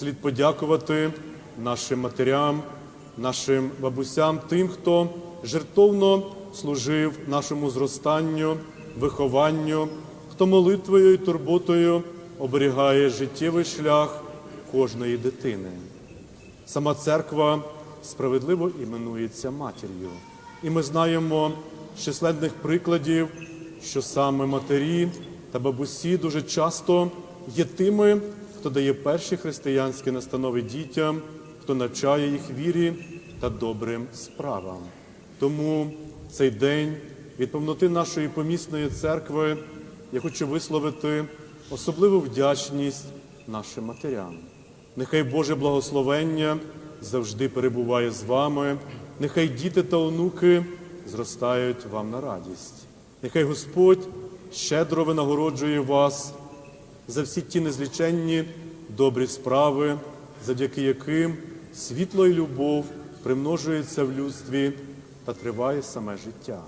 слід подякувати нашим матерям, нашим бабусям, тим, хто жертовно служив нашому зростанню, вихованню, хто молитвою і турботою оберігає життєвий шлях кожної дитини. Сама церква справедливо іменується матір'ю. І ми знаємо з численних прикладів, що саме матері та бабусі дуже часто є тими, хто дає перші християнські настанови дітям, хто навчає їх вірі та добрим справам. Тому цей день від повноти нашої помісної церкви я хочу висловити особливу вдячність нашим матерям. Нехай Боже благословення завжди перебуває з вами, нехай діти та онуки зростають вам на радість. Нехай Господь щедро винагороджує вас за всі ті незліченні добрі справи, завдяки яким світло і любов примножується в людстві та триває саме життя.